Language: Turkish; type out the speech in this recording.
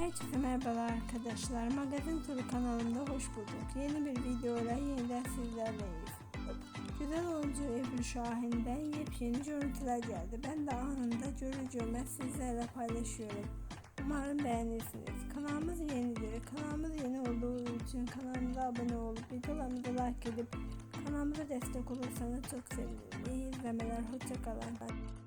Herkese merhabalar arkadaşlar. Magazin Turu kanalında hoş bulduk. Yeni bir videoyla yeniden sizlerleyiz. Güzel oyuncu Ebru Şahin'den yepyeni görüntüler geldi. Ben de anında görür görmez sizlerle paylaşıyorum. Umarım beğenirsiniz. Kanalımız yenidir. Kanalımız yeni olduğu için kanalımıza abone olup videolarımıza like edip kanalımıza destek olursanız çok seviniriz. İyi izlemeler. Hoşçakalın.